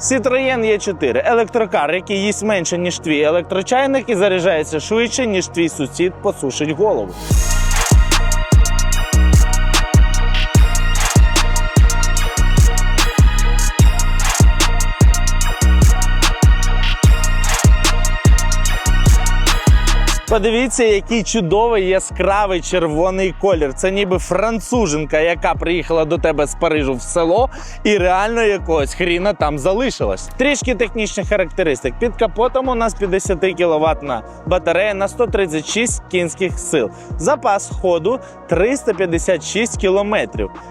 Citroën E4 електрокар, який їсть менше, ніж твій електрочайник і заряджається швидше, ніж твій сусід посушить голову. Подивіться, який чудовий яскравий червоний колір. Це ніби француженка, яка приїхала до тебе з Парижу в село і реально якогось хріна там залишилась. Трішки технічних характеристик. Під капотом у нас 50 кВт батарея на 136 кінських сил. Запас ходу 356 км.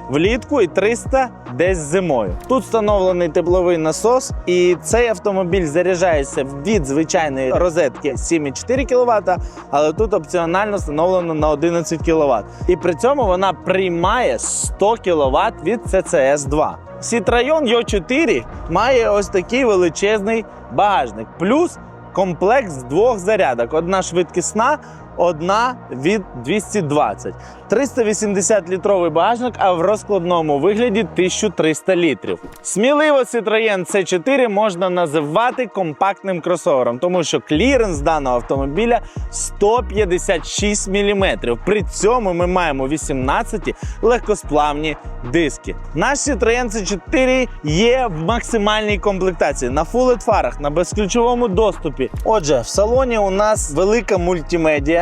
Влітку і 300 десь зимою. Тут встановлений тепловий насос, і цей автомобіль заряджається від звичайної розетки 7,4 кВт, але тут опціонально встановлено на 11 кВт. І при цьому вона приймає 100 кВт від CCS 2. Citroën Yo4 має ось такий величезний багажник, плюс комплекс двох зарядок: одна швидкісна, одна від 220. 380 літровий багажник, а в розкладному вигляді 1300 літрів. Сміливо Citroën C4 можна називати компактним кросовером, тому що кліренс даного автомобіля 156 мм. При цьому ми маємо 18 легкосплавні диски. Наш Citroën C4 є в максимальній комплектації на Full LED фарах, на безключовому доступі. Отже, в салоні у нас велика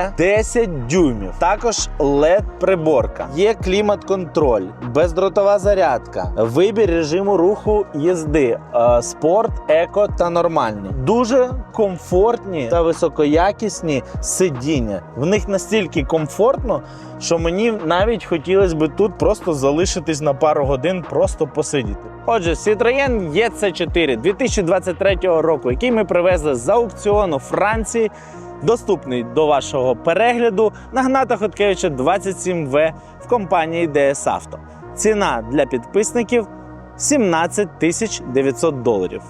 мультимедіа 10 дюймів. Також LED приборка. Є клімат-контроль, бездротова зарядка, вибір режиму руху їзди, е, спорт, еко та нормальний. Дуже комфортні та високоякісні сидіння. В них настільки комфортно, що мені навіть хотілося б тут просто залишитись на пару годин, просто посидіти. Отже, Citroën EC4 2023 року, який ми привезли з аукціону Франції, доступний до вашого перегляду на Гната Хоткевича 27В в компанії DS Auto. Ціна для підписників 17 тисяч 900 доларів.